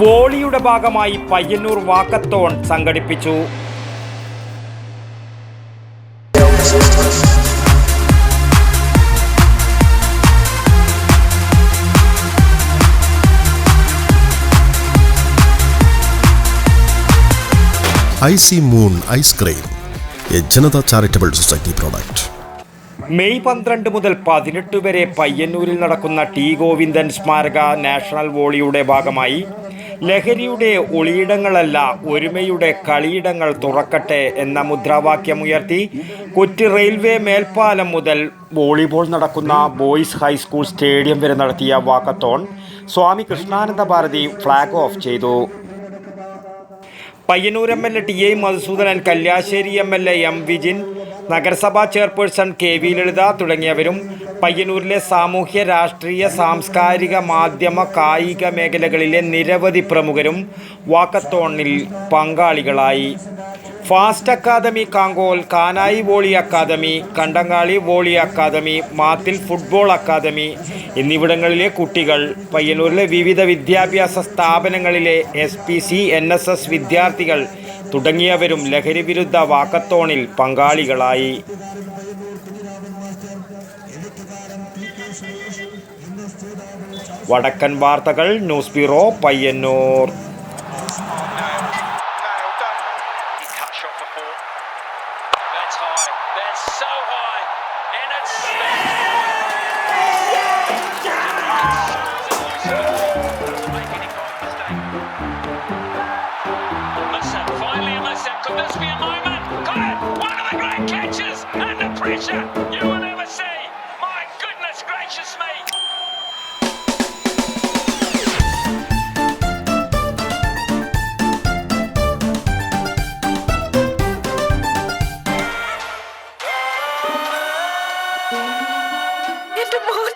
വോളിയുടെ ഭാഗമായി പയ്യന്നൂർ വാക്കത്തോൺ സംഘടിപ്പിച്ചു. Icy moon ice cream a Janatha charitable society product. May പന്ത്രണ്ട് മുതൽ പതിനെട്ട് വരെ പയ്യന്നൂരിൽ നടക്കുന്ന ടി ഗോവിന്ദൻ സ്മാരക നാഷണൽ വോളിയുടെ ഭാഗമായി ലഹരിയുടെ ഒളിയിടങ്ങളല്ല ഒരുമയുടെ കളിയിടങ്ങൾ തുറക്കട്ടെ എന്ന മുദ്രാവാക്യമുയർത്തി കൊച്ചി റെയിൽവേ മേൽപ്പാലം മുതൽ വോളിബോൾ നടക്കുന്ന ബോയ്സ് ഹൈസ്കൂൾ സ്റ്റേഡിയം വരെ നടത്തിയ walkathon Swami Krishnananda Bharathi flag off ചെയ്തു. Payyanur M L A T A Madhusoodanan Kalliasseri M L A M Vijin നഗരസഭാ ചെയർപേഴ്സൺ കെ വി ലളിത തുടങ്ങിയവരും പയ്യന്നൂരിലെ സാമൂഹ്യ രാഷ്ട്രീയ സാംസ്കാരിക മാധ്യമ കായിക മേഖലകളിലെ നിരവധി പ്രമുഖരും വാക്കത്തോണിൽ പങ്കാളികളായി. Fast academy Kankol Kanayi volley academy Kandangali volley academy Mathil football academy എന്നിവിടങ്ങളിലെ കുട്ടികൾ പയ്യന്നൂരിലെ വിവിധ വിദ്യാഭ്യാസ സ്ഥാപനങ്ങളിലെ S P C N S S വിദ്യാർത്ഥികൾ തുടങ്ങിയവരും ലഹരി വിരുദ്ധ വാക്കത്തോണിൽ പങ്കാളികളായി. വടക്കൻ വാർത്തകൾ news bureau Payyanur. Thank done. Massa, finally Massa, could this be a moment? Colin, one of the great catches under pressure you will never see. My goodness gracious me. It's a moon.